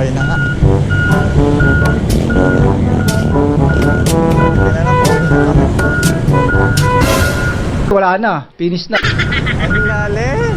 Ayun na nga. Wala na, finish na. Ang lalim.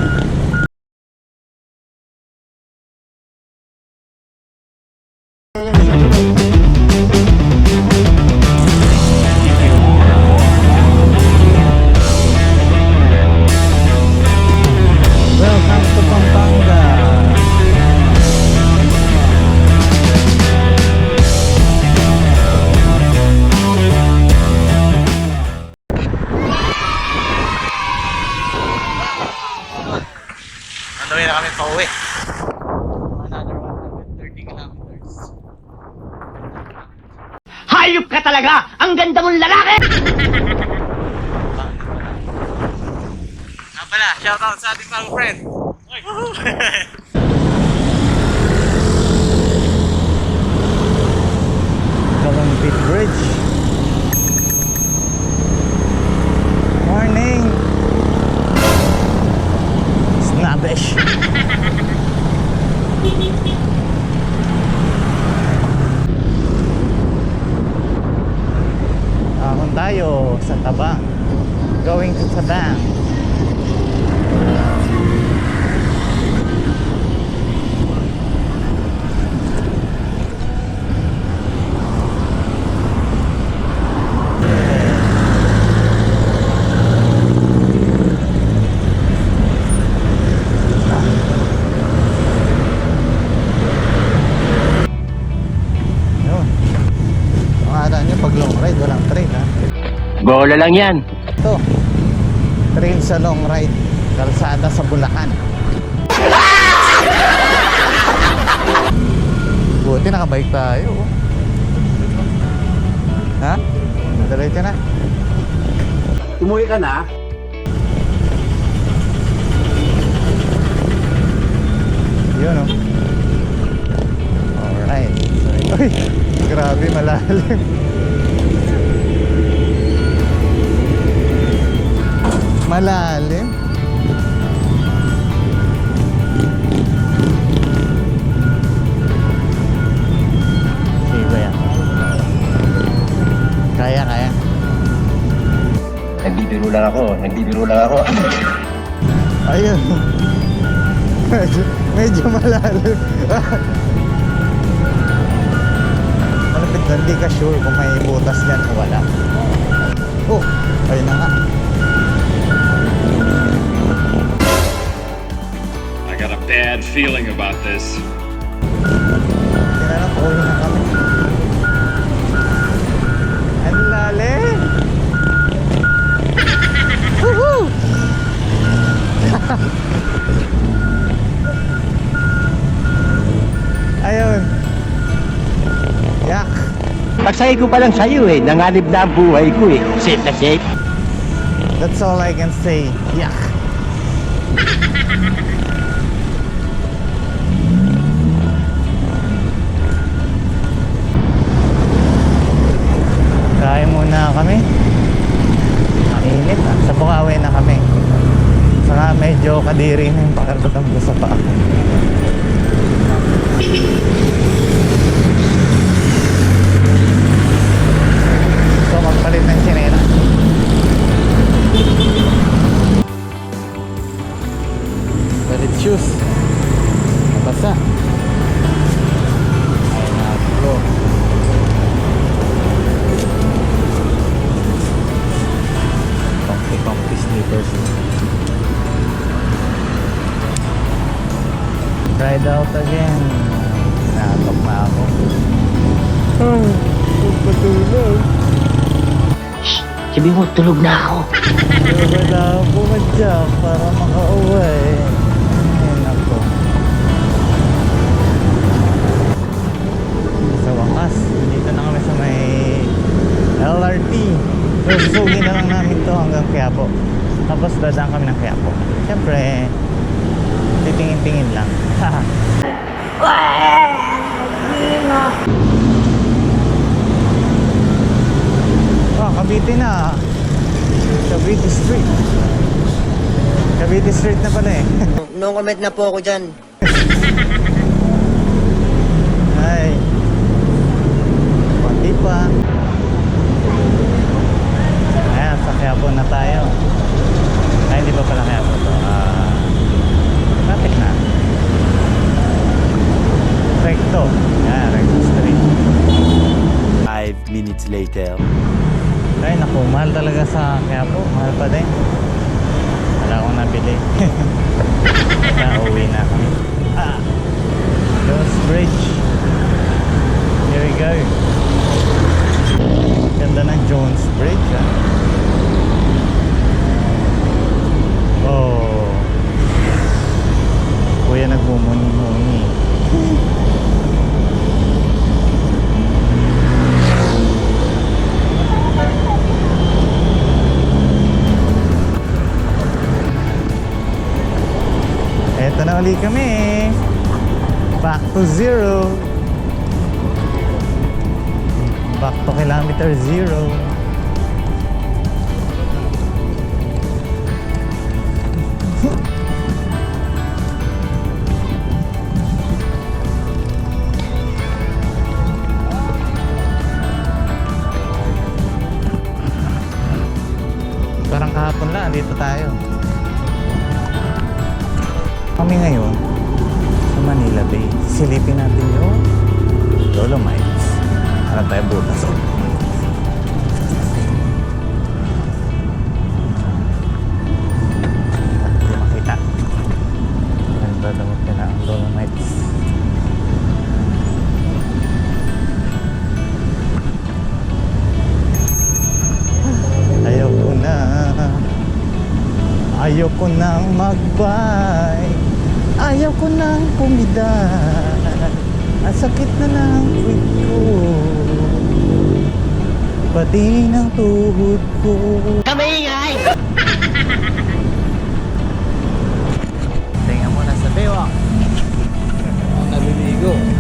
Ano na kami pa uwi. Another 130 kilometers. Hayop ka talaga! Ang ganda mong lalaki! Nga pala, shoutout sa ating bagong friend. Kalumpit Bridge. Morning! Snobbish. Ahon tayo sa Tabang. Going to Tabang. Ride, walang train ha. Bola lang yan. Ito. Train sa long ride. Kalsada sa Bulacan. Buti nakabike tayo. oh. Ha? Diretso na. Umuwi ka na? Yun oh. Alright. Uy, grabe malalim. Malalim. Ba yan? Kaya, kaya. Nagbibiro lang ako, nagbibiro lang ako. Ayun. medyo, medyo malalim. Malapit na, hindi ka sure kung may butas dyan o wala. Oh, ayun na nga. Got a bad feeling about this. Tinanong ko, uwi na kami. Ang lalim. Woohoo! Ayun. Yak. Pagsay ko pa lang sa'yo eh, nanganib na ang buhay ko eh. Safe na safe. That's all I can say. Yak. medyo kadiri na yung pakiramdam ko sa paa. So magpalit ng sinera. Palit shoes. Nako. Comfy comfy sneakers. Ride out again. Natok na ako. Oh, patulog. Sabi mo, tulog na ako. Wala ako madyak para makauwi. straight na pala eh. No comment na po ako dyan. Ay. Pati pa. Ayan, sa Quiabon na tayo. Ay, hindi pa pala Quiabon to. Uh, traffic na. Recto. Ayan, recto street. Five minutes later. Ay, naku, mahal talaga sa Quiabon. Mahal pa din. Wala akong nabili. Kaya uwi na kami. Ah! Jones Bridge. Here we go. Ganda ng Jones Bridge, ah. Eto na uli kami. Back to zero. Back to kilometer zero. Parang kahapon lang, dito tayo. Kami ngayon sa Manila Bay. Silipin natin yung Dolomites. Hanap tayo butas. Hindi makita. Nagdadamot na ang Dolomites. Ayoko na Ayoko nang magbay Ayoko nang pumidal Ang sakit na ng puwit ko. Pati ng tuhod ko. Kamaingay! Tingnan mo na sa bewak Ang naliligo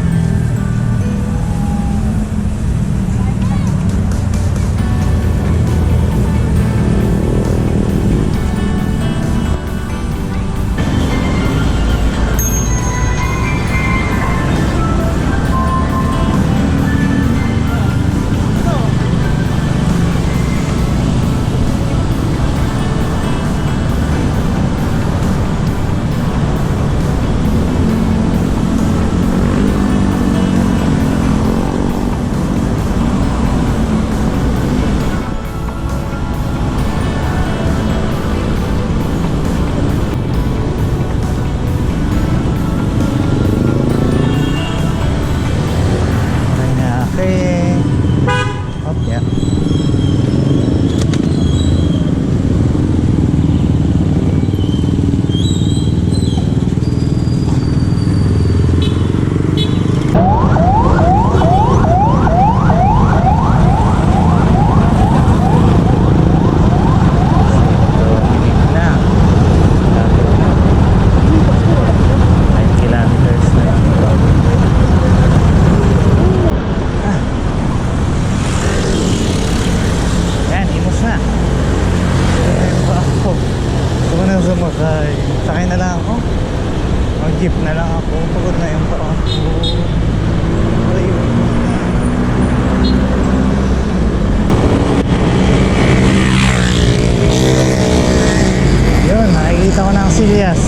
Casillas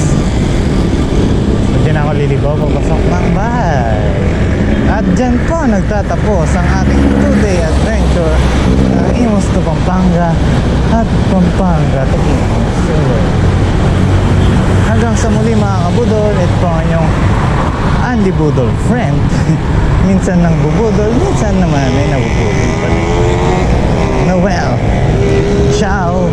so dyan ako liligaw pagbasok ng bahay. At dyan po nagtatapos ang ating 2-day adventure ng Imus to Pampanga at Pampanga to Imus. So, hanggang sa muli mga kabudol ito po ang inyong Andy Budol friend. Minsan nang bubudol minsan naman ay nabubudol pa rin. Na well ciao.